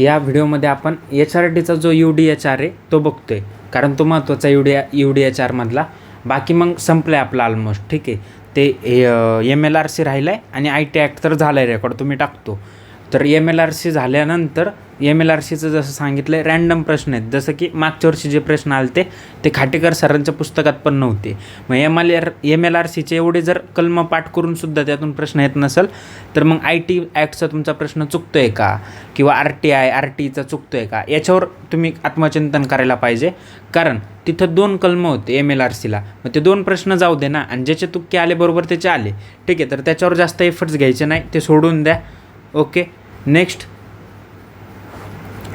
या व्हिडिओमध्ये आपण एच आर टीचा जो यू डी एच आर आहे तो बघतोय. कारण तो महत्त्वाचा U D U D H आरमधला बाकी मग संपलं आहे आपलं ऑलमोस्ट ठीक आहे. ते एम एल आर सी राहिलं आहे आणि आय टी ॲक्ट तर झालं आहे रेकॉर्ड तुम्ही टाकतो. तर एम एल आर सी झाल्यानंतर एम एल आर सीचं जसं सांगितलं आहे रॅन्डम प्रश्न आहेत. जसं की मागच्या वर्षी जे प्रश्न आले ते ते खाटेकर सरांच्या पुस्तकात पण नव्हते. मग M L R M L R सीचे एवढे जर कलम पाठ करूनसुद्धा त्यातून प्रश्न येत नसेल तर मग आय टी ॲक्टचा तुमचा प्रश्न चुकतो आहे का? किंवा आर टी आय आर टीचा चुकतो आहे का? याच्यावर तुम्ही आत्मचिंतन करायला पाहिजे. कारण तिथं दोन कलम होते एम एल आर सीला मग ते दोन प्रश्न जाऊ दे ना. आणि ज्याचे तुक्के आले बरोबर त्याचे आले. ठीक आहे तर त्याच्यावर जास्त एफर्ट्स घ्यायचे नाही. ते सोडून द्या. Okay next.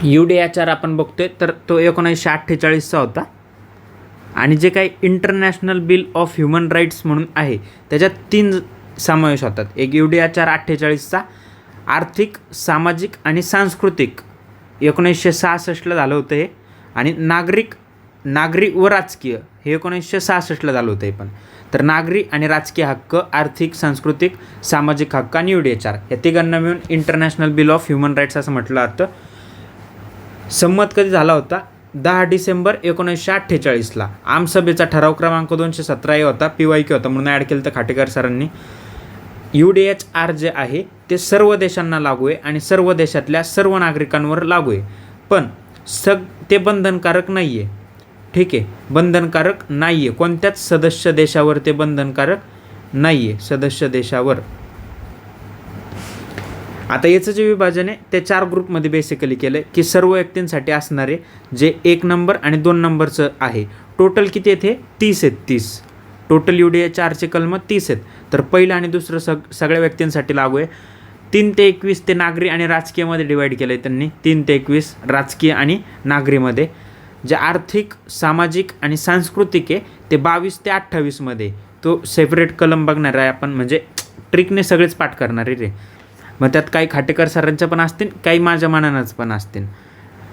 U D H R आपण बघतोय तर तो एकोणीसशे अठ्ठेचाळीसचा होता. आणि जे काही international bill of human rights म्हणून आहे त्याच्यात तीन समावेश होतात. एक यू डी एच आर अठ्ठेचाळीसचा आर्थिक सामाजिक आणि सांस्कृतिक. एकोणीसशे सहासष्टला झालं होतं हे. आणि नागरिक नागरी व राजकीय हे एकोणीसशे सहासष्टला झालं होतं हे पण. तर नागरी आणि राजकीय हक्क आर्थिक सांस्कृतिक सामाजिक हक्क आणि यू डी एच आर या तिघांना मिळून international bill of human rights असं म्हटलं जातं. संमत कधी झाला होता? दहा डिसेंबर एकोणीसशे अठ्ठेचाळीसला. आमसभेचा ठराव क्रमांक दोनशे सतरा होता पी वाय के होता म्हणून ॲड केलं तर खाटेकर सरांनी. You D H R J आहे ते सर्व देशांना लागू आहे आणि सर्व देशातल्या सर्व नागरिकांवर लागू आहे. पण सग ते बंधनकारक नाही आहे ठीक आहे. बंधनकारक नाही आहे कोणत्याच सदस्य देशावर ते बंधनकारक नाही आहे सदस्य देशावर. आता याचं जे विभाजन आहे ते चार ग्रुपमध्ये बेसिकली केलं आहे की सर्व व्यक्तींसाठी असणारे जे एक नंबर आणि दोन नंबरचं आहे टोटल किती आहेत हे? तीस आहेत तीस. टोटल यू डी ए चारचे कलम तीस आहेत. तर पहिलं आणि दुसरं सग सगळ्या व्यक्तींसाठी लागू आहे. तीन ते एकवीस ते नागरी आणि राजकीयमध्ये डिवाईड केलं आहे त्यांनी. तीन ते एकवीस राजकीय आणि नागरीमध्ये. जे आर्थिक सामाजिक आणि सांस्कृतिक आहे ते बावीस ते अठ्ठावीसमध्ये तो सेपरेट कलम बघणार आहे आपण म्हणजे ट्रिकने सगळेच पाठ करणार आहे रे. मग त्यात काही खाटेकर सरांच्या पण असतील काही माझ्या मनानंच पण असतील.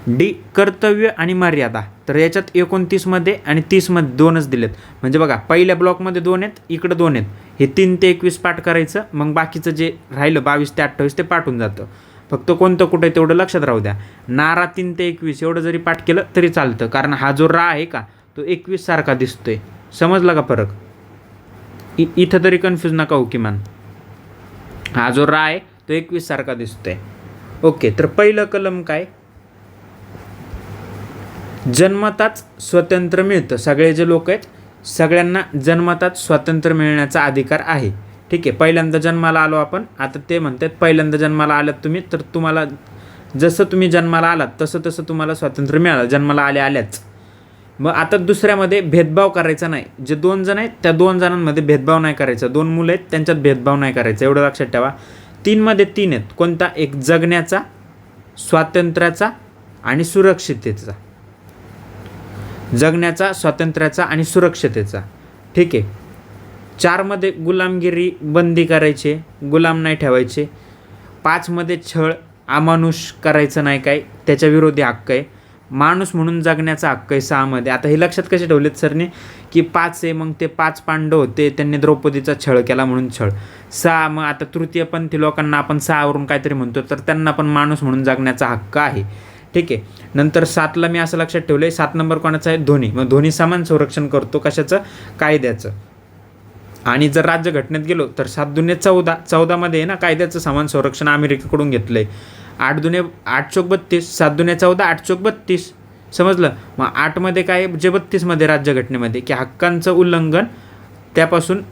डी कर्तव्य आणि मर्यादा. तर याच्यात एकोणतीसमध्ये आणि तीसमध्ये दोनच दिलेत. म्हणजे बघा पहिल्या ब्लॉकमध्ये दोन आहेत इकडं दोन आहेत. हे तीन ते एकवीस पाठ करायचं मग बाकीचं जे राहिलं बावीस ते अठ्ठावीस ते पाठून जातं. फक्त कोणतं कुठं आहे तेवढं लक्षात राहू द्या. नारा तीन ते एकवीस एवढं जरी पाठ केलं तरी चालतं. कारण हा जो रा आहे का तो एकवीस सारखा दिसतोय. समजला का फरक? इ इथं तरी कन्फ्यूज नका हो किमान. हा जो रा आहे तो एकवीस सारखा दिसतोय. ओके तर पहिलं कलम काय? जन्मताच स्वतंत्र मिळतं. सगळे जे लोक आहेत सगळ्यांना जन्मताच स्वातंत्र्य मिळण्याचा अधिकार आहे. ठीक आहे पहिल्यांदा जन्माला आलो आपण. आता ते म्हणतात पहिल्यांदा जन्माला आलात तुम्ही तर तुम्हाला जसं तुम्ही जन्माला आलात तसं तसं तुम्हाला स्वातंत्र्य मिळालं जन्माला आल्या आल्याच. मग आता दुसऱ्यामध्ये भेदभाव करायचा नाही. जे दोन जण आहेत त्या दोन जणांमध्ये भेदभाव नाही करायचा. दोन मुलं आहेत त्यांच्यात भेदभाव नाही करायचा. एवढं लक्षात ठेवा. तीनमध्ये तीन आहेत. कोणता? एक जगण्याचा स्वातंत्र्याचा आणि सुरक्षिततेचा. जगण्याचा स्वातंत्र्याचा आणि सुरक्षतेचा ठीक आहे. चारमध्ये गुलामगिरी बंदी करायचे गुलाम नाही ठेवायचे. पाचमध्ये छळ अमानुष करायचं नाही काय त्याच्या विरोधी हक्क आहे. माणूस म्हणून जगण्याचा हक्क आहे सहामध्ये. आता हे लक्षात कसे ठेवलेत सरने? की पाच आहे मग ते पाच पांडव होते त्यांनी द्रौपदीचा छळ केला म्हणून छळ. सहा मग आता तृतीयपंथी लोकांना आपण सहावरून काहीतरी म्हणतो तर त्यांना पण माणूस म्हणून जगण्याचा हक्क आहे. ठीक आहे. नंतर सातला मी असं लक्षात ठेवलं आहे सात नंबर कोणाचा आहे? धोनी. मग धोनी समान संरक्षण करतो कशाचं? कायद्याचं. आणि जर राज्यघटनेत गेलो तर सात दुने चौदा चौदामध्ये आहे ना कायद्याचं समान संरक्षण अमेरिकेकडून घेतलं आहे आठ दुने आठ चौक बत्तीस सात दुने चौदा आठ चौक बत्तीस. समजलं? मग आठमध्ये काय जे बत्तीसमध्ये राज्यघटनेमध्ये की हक्कांचं उल्लंघन त्यापासून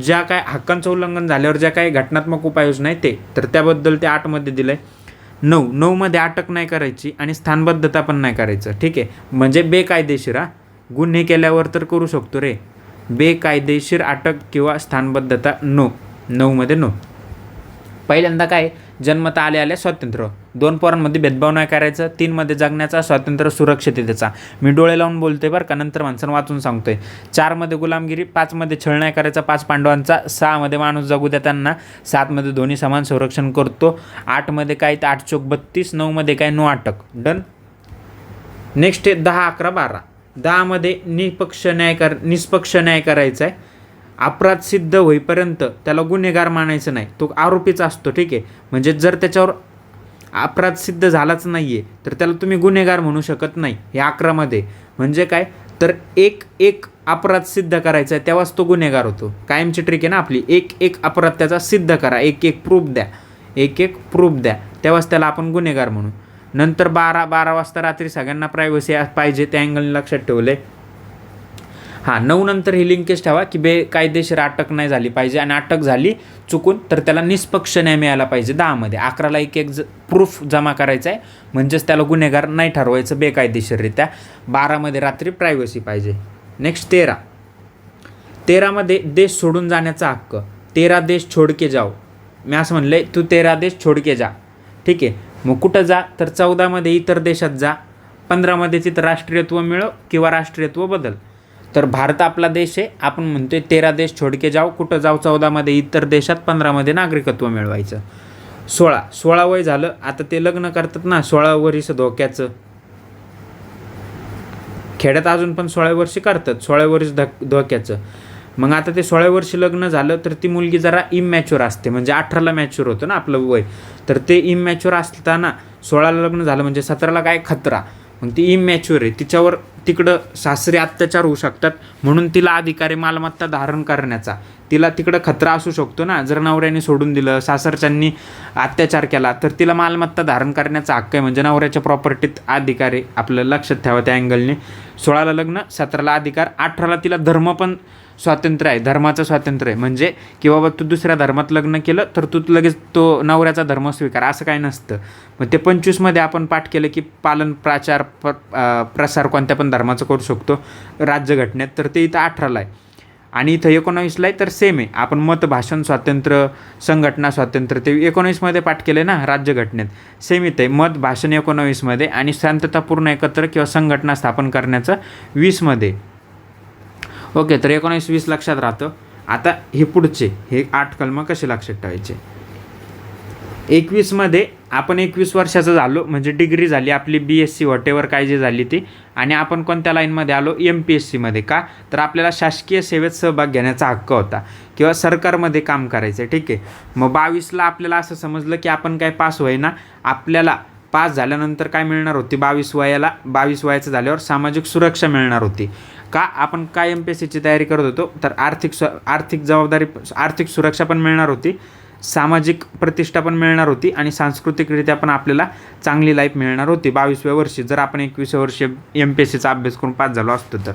ज्या काय हक्कांचं उल्लंघन झाल्यावर ज्या काही घटनात्मक उपाययोजना आहे ते तर त्याबद्दल ते आठमध्ये दिलं आहे नऊ नऊमध्ये अटक नाही करायची आणि स्थानबद्धता पण नाही करायचं. ठीक आहे? म्हणजे बेकायदेशीर हा. गुन्हे केल्यावर तर करू शकतो रे. बेकायदेशीर अटक किंवा स्थानबद्धता नो. नऊमध्ये नो. पहिल्यांदा काय? जन्मता आले आले स्वातंत्र्य. दोन पोरांमध्ये भेदभाव नाही करायचा तीनमध्ये जगण्याचा स्वातंत्र्य सुरक्षिततेचा. मी डोळे लावून बोलतोय बरं का नंतर माणसानं वाचून सांगतोय. चारमध्ये गुलामगिरी पाचमध्ये छळ नाही करायचा पाच पांडवांचा सहामध्ये माणूस जगू द्या त्यांना सातमध्ये दोन्ही समान संरक्षण करतो आठमध्ये काय तर आठ चोक बत्तीस नऊमध्ये काय नो अटक. डन? नेक्स्ट आहे दहा अकरा बारा. दहामध्ये निपक्ष न्याय कर निष्पक्ष न्याय करायचा आहे अपराध सिद्ध होईपर्यंत त्याला गुन्हेगार मानायचं नाही. तो आरोपीच असतो ठीक आहे. म्हणजे जर त्याच्यावर अपराध सिद्ध झालाच नाही आहे तर त्याला तुम्ही गुन्हेगार म्हणू शकत नाही हे अकरामध्ये. म्हणजे काय? तर एक एक अपराध सिद्ध करायचा आहे तेव्हाच तो गुन्हेगार होतो. कायमची ट्रिक आहे ना आपली. एक एक अपराध त्याचा सिद्ध करा. एक एक प्रूफ द्या. एक एक प्रूफ द्या. तेव्हाच त्याला आपण गुन्हेगार म्हणू. नंतर बारा बारा वाजता रात्री सगळ्यांना प्रायव्हसी पाहिजे त्या अँगलने लक्षात ठेवलं. आहे हां नऊ नंतर ही लिंकेज ठेवा की बेकायदेशीर अटक नाही झाली पाहिजे आणि अटक झाली चुकून तर त्याला निष्पक्ष न्याय मिळाला पाहिजे दहामध्ये. अकराला एक एक ज प्रूफ जमा करायचा आहे म्हणजेच त्याला गुन्हेगार नाही ठरवायचं बेकायदेशीररित्या. बारामध्ये रात्री प्रायव्हसी पाहिजे. नेक्स्ट तेरा. तेरामध्ये देश सोडून जाण्याचा हक्क. तेरा देश छोडके जाओ. मी असं म्हणलं आहे तू तेरा देश छोडके जा. ठीक आहे? मग कुठं जा तर चौदामध्ये इतर देशात जा पंधरामध्ये तिथं राष्ट्रीयत्व मिळव किंवा राष्ट्रीयत्व बदल. तर भारत आपला देश आहे. आपण म्हणतोय तेरा देश छोडके जाऊ कुठं जाऊ चौदामध्ये इतर देशात पंधरामध्ये नागरिकत्व मिळवायचं. सोळा सोळा वय झालं आता ते लग्न करतात ना सोळा वर्ष धोक्याचं. खेड्यात अजून पण सोळा वर्षी करतात सोळा वर्ष धक धोक्याचं. मग आता ते सोळा वर्षी लग्न झालं तर ती मुलगी जरा इमॅच्युअर असते. म्हणजे अठराला मॅच्युअर होतं ना आपलं वय. तर ते इमॅच्युअर असताना सोळाला लग्न झालं म्हणजे सतराला काय खतरा? मग ती इमॅच्युअर आहे. तिच्यावर तिकडं सासरे अत्याचार होऊ शकतात. म्हणून तिला अधिकारी मालमत्ता धारण करण्याचा. तिला तिकडं खतरा असू शकतो ना. जर नवऱ्याने सोडून दिलं सासरच्यांनी अत्याचार केला तर तिला मालमत्ता धारण करण्याचा हक्क आहे. म्हणजे नवऱ्याच्या प्रॉपर्टीत अधिकार आहे आपलं लक्षात ठेवा त्या अँगलने सोळाला लग्न सतराला अधिकार अठराला तिला धर्म पण स्वातंत्र्य आहे धर्माचं स्वातंत्र्य आहे. म्हणजे की बाबा तू दुसऱ्या धर्मात लग्न केलं तर तू लगेच तो नवऱ्याचा धर्म स्वीकार असं काही नसतं. मग ते पंचवीसमध्ये आपण पाठ केलं की पालन प्राचार प्र प्रसार कोणत्या पण धर्माचं करू शकतो राज्यघटनेत. तर ते इथं अठराला आहे. आणि इथं एकोणावीसला आहे तर सेम आहे. आपण मत भाषण स्वातंत्र्य संघटना स्वातंत्र्य ते एकोणावीसमध्ये पाठ केले ना राज्यघटनेत. सेम इथं आहे मत भाषण एकोणावीसमध्ये आणि शांततापूर्ण एकत्र किंवा संघटना स्थापन करण्याचं वीसमध्ये. ओके तर एकोणीस वीस लक्षात राहतं. आता हे पुढचे हे आठ कलमं कसे लक्षात ठेवायचे? एकवीसमध्ये आपण एकवीस वर्षाचं झालो म्हणजे डिग्री झाली आपली बी एस सी वॉटेवर काय जे झाली ती आणि आपण कोणत्या लाईनमध्ये आलो? एम पी एस सीमध्ये का? तर आपल्याला शासकीय सेवेत सहभाग घेण्याचा हक्क होता किंवा सरकारमध्ये काम करायचं आहे ठीक आहे? मग बावीसला आपल्याला असं समजलं की आपण काय पास होईना आपल्याला पास झाल्यानंतर काय मिळणार होती? बावीस वयाला बावीस वयाचं झाल्यावर सामाजिक सुरक्षा मिळणार होती. का? आपण काय एम पी एस सीची तयारी करत होतो? तर आर्थिक स्व आर्थिक जबाबदारी आर्थिक सुरक्षा पण मिळणार होती सामाजिक प्रतिष्ठा पण मिळणार होती आणि सांस्कृतिकरित्या पण आपल्याला चांगली लाईफ मिळणार होती. बावीसव्या वर्षी जर आपण एकवीसव्या वर्षी एम पी एस सीचा अभ्यास करून पास झालो असतो तर.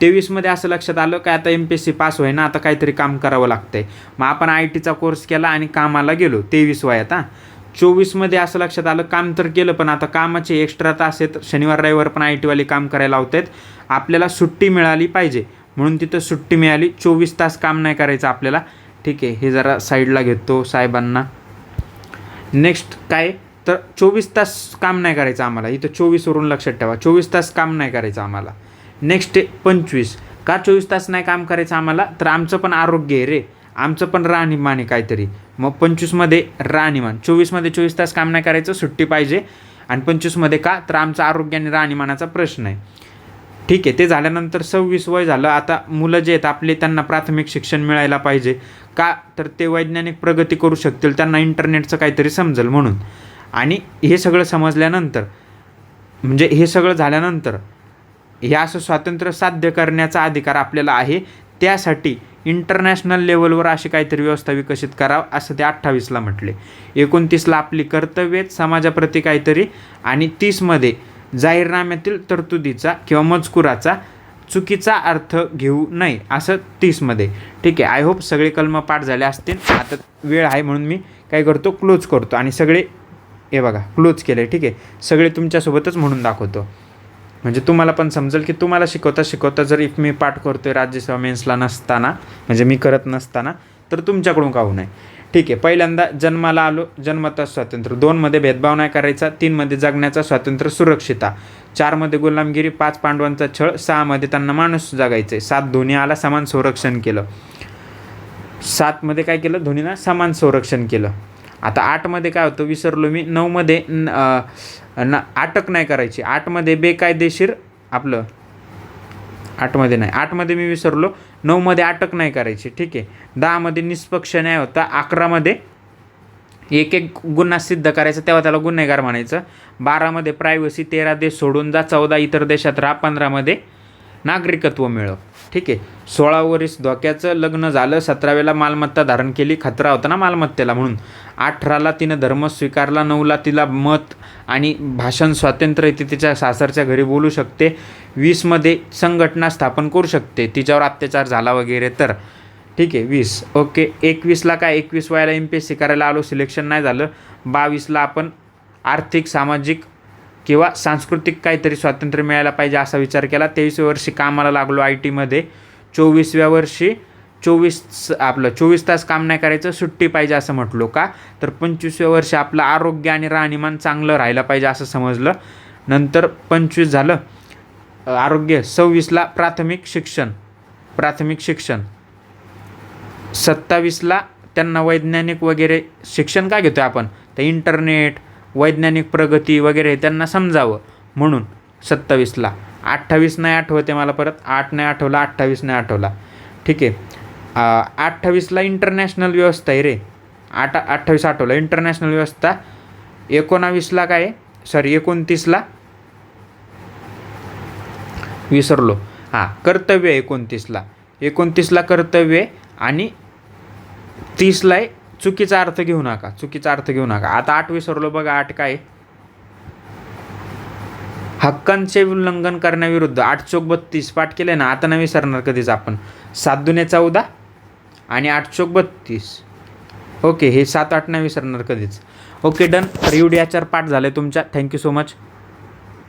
तेवीसमध्ये असं लक्षात आलं की आता M P S C pass होईना आता काहीतरी काम करावं लागतंय. मग आपण आय टीचा कोर्स केला आणि कामाला गेलो तेवीस वयात हां. चोवीसमध्ये असं लक्षात आलं काम तर केलं पण आता कामाचे एक्स्ट्रा तास आहेत. शनिवार रविवार पण आय टीवाले काम करायला होते आहेत आपल्याला सुट्टी मिळाली पाहिजे. म्हणून तिथं सुट्टी मिळाली. चोवीस तास काम नाही करायचं आपल्याला. ठीक आहे हे जरा साईडला घेतो साहेबांना. नेक्स्ट काय? तर चोवीस तास काम नाही करायचं आम्हाला. इथं चोवीसवरून लक्षात ठेवा. चोवीस तास काम नाही करायचं आम्हाला. नेक्स्ट पंचवीस. का चोवीस तास नाही काम करायचं आम्हाला? तर आमचं पण आरोग्य आहे रे. आमचं पण राहणीमान आहे काहीतरी. मग पंचवीसमध्ये राहणीमान. चोवीसमध्ये चोवीस तास काम नाही करायचं सुट्टी पाहिजे. आणि पंचवीसमध्ये का? तर आमचं आरोग्य आणि राहणीमानाचा प्रश्न आहे. ठीक आहे ते झाल्यानंतर सव्वीस वय झालं. आता मुलं जे आहेत आपले त्यांना प्राथमिक शिक्षण मिळायला पाहिजे. का? तर ते वैज्ञानिक प्रगती करू शकतील त्यांना इंटरनेटचं काहीतरी समजेल म्हणून. आणि हे सगळं समजल्यानंतर म्हणजे हे सगळं झाल्यानंतर हे असं स्वातंत्र्य साध्य करण्याचा अधिकार आपल्याला आहे. त्यासाठी इंटरनॅशनल लेवलवर अशी काहीतरी व्यवस्था विकसित करावं असं ते अठ्ठावीसला म्हटले. एकोणतीसला आपली कर्तव्ये समाजाप्रती काहीतरी आणि तीसमध्ये जाहीरनाम्यातील तरतुदीचा किंवा मजकुराचा चुकीचा अर्थ घेऊ नये असं तीसमध्ये. ठीक आहे आय होप सगळे कलम पाठ झाले असतील. आता वेळ आहे म्हणून मी काय करतो क्लोज करतो. आणि सगळे हे बघा क्लोज केलं आहे ठीक आहे सगळे तुमच्यासोबतच म्हणून दाखवतो. म्हणजे तुम्हाला पण समजेल की तुम्हाला शिकवता शिकवता जर इफ मी पाठ करतोय राज्यसेवा मेन्सला नसताना म्हणजे मी करत नसताना तर तुमच्याकडून का होऊ नये. ठीक आहे पहिल्यांदा जन्माला आलो जन्मता स्वातंत्र्य. दोनमध्ये भेदभाव नाही करायचा तीनमध्ये जगण्याचा स्वातंत्र्य सुरक्षिता चारमध्ये गुलामगिरी पाच पांडवांचा छळ सहामध्ये त्यांना माणूस जगायचं आहे. सात धोनी आला समान संरक्षण केलं. सातमध्ये काय केलं? धोनीनं समान संरक्षण केलं. आता आठमध्ये काय होतं? विसरलो मी. नऊमध्ये न अटक नाही करायची. आठमध्ये बेकायदेशीर आपलं आठमध्ये नाही. आठमध्ये मी विसरलो. नऊमध्ये अटक नाही करायची. ठीक आहे. दहामध्ये निष्पक्ष न्याय होता. अकरामध्ये एक एक गुन्हा सिद्ध करायचा. तेव्हा त्याला गुन्हेगार म्हणायचं. बारामध्ये प्रायव्हसी तेरा देश सोडून जा. चौदा इतर देशात राहा. पंधरामध्ये नागरिकत्व मिळव. ठीक आहे. सोळा वरीस धोक्याचं लग्न झालं सतरावेला मालमत्ता धारण केली खतरा होता ना मालमत्तेला म्हणून. अठराला तिनं धर्म स्वीकारला नऊला तिला मत आणि भाषण स्वातंत्र्य ती तिच्या सासरच्या घरी बोलू शकते. वीसमध्ये संघटना स्थापन करू शकते. तिच्यावर अत्याचार झाला वगैरे तर. ठीक आहे वीस. ओके एकवीसला काय? एकवीस वयाला एम पी एस सी करायला आलो सिलेक्शन नाही झालं. बावीसला आपण आर्थिक सामाजिक किंवा सांस्कृतिक काहीतरी स्वातंत्र्य मिळायला पाहिजे असा विचार केला. तेवीसव्या वर्षी कामाला लागलो आय टीमध्ये. चोवीसव्या वर्षी चोवीस आपलं चोवीस तास काम नाही करायचं सुट्टी पाहिजे असं म्हटलो का? तर पंचवीसव्या वर्षी आपलं आरोग्य आणि राहणीमान चांगलं राहिलं पाहिजे असं समजलं. नंतर पंचवीस झालं. आरोग्य सव्वीसला प्राथमिक शिक्षण. प्राथमिक शिक्षण. सत्तावीसला त्यांना वैज्ञानिक वगैरे शिक्षण का घेतो आपण? तर इंटरनेट वैज्ञानिक प्रगती वगैरे त्यांना समजावं. म्हणून सत्तावीसला. अठ्ठावीस नाही आठवते मला परत. आठ नाही आठवला अठ्ठावीस नाही आठवला. ठीक आहे. अठ्ठावीसला इंटरनॅशनल व्यवस्था आहे रे. आठ अठ्ठावीस आठवलं. इंटरनॅशनल व्यवस्था एकोणावीसला काय सॉरी एकोणतीसला विसरलो. हां कर्तव्य एकोणतीसला. एकोणतीसला कर्तव्य आहे आणि तीसला आहे चुकीचा अर्थ घेऊ नका चुकीचा अर्थ घेऊ नका. आता आठ विसरलो बघा आठ काय? हक्कांचे उल्लंघन करण्याविरुद्ध आठ चौक बत्तीस पाठ केले ना आता नाही विसरणार कधीच आपण. सात दुने चौदा आणि आठ चौक बत्तीस. ओके हे सात आठ नाही विसरणार कधीच. Okay done. तर एवढी याच्यावर पाठ झाले तुमच्या. Thank you so much